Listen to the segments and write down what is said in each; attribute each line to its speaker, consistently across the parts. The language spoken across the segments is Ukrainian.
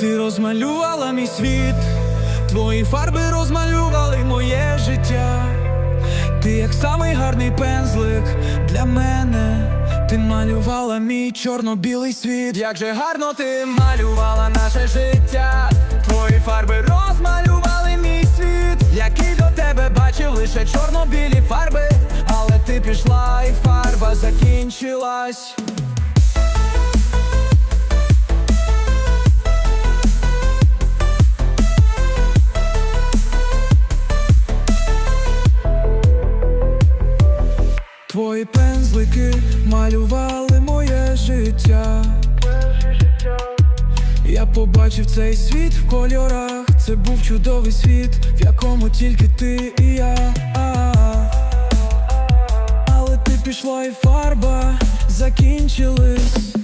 Speaker 1: Ти розмалювала мій світ, твої фарби розмалювали моє життя. Ти як самий гарний пензлик для мене. Ти малювала мій чорно-білий світ. Як же гарно ти малювала наше життя. Твої фарби розмалювали мій світ. Який до тебе бачив лише чорно-білі фарби. Але ти пішла і фарба закінчилась. Пензлики малювали моє життя. Я побачив цей світ в кольорах. Це був чудовий світ, в якому тільки ти і я. Але ти пішла і фарба закінчились.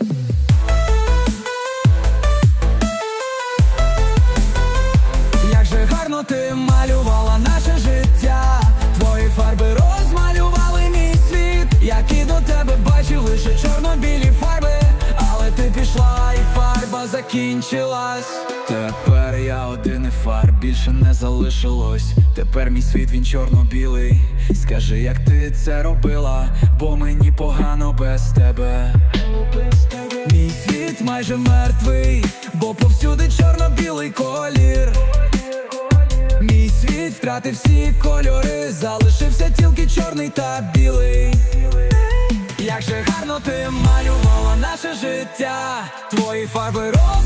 Speaker 1: Закінчилась. Тепер я один і фарб більше не залишилось. Тепер мій світ він чорно-білий. Скажи, як ти це робила, бо мені погано без тебе. Мій світ майже мертвий, бо повсюди чорно-білий колір. Мій світ втратив всі кольори, залишився тільки чорний та білий. Як же гарно ти малювала наше життя, твої фарби розмалювали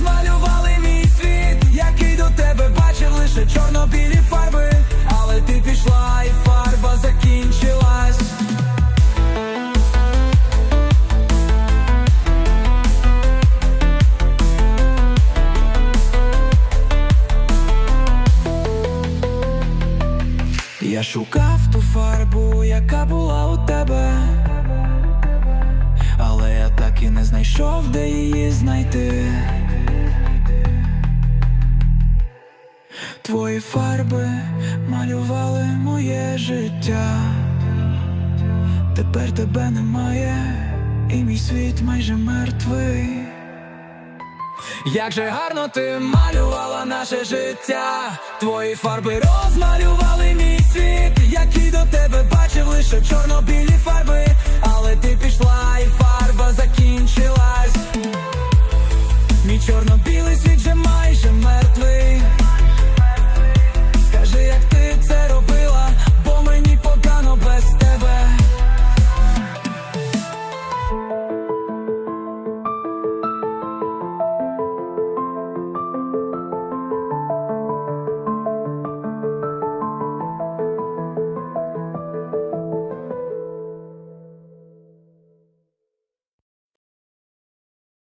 Speaker 1: Я шукав ту фарбу, яка була у тебе, але я так і не знайшов, де її знайти. Твої фарби малювали моє життя. Тепер тебе немає, і мій світ майже мертвий. Як же гарно ти малювала наше життя, твої фарби розмалювали мій світ,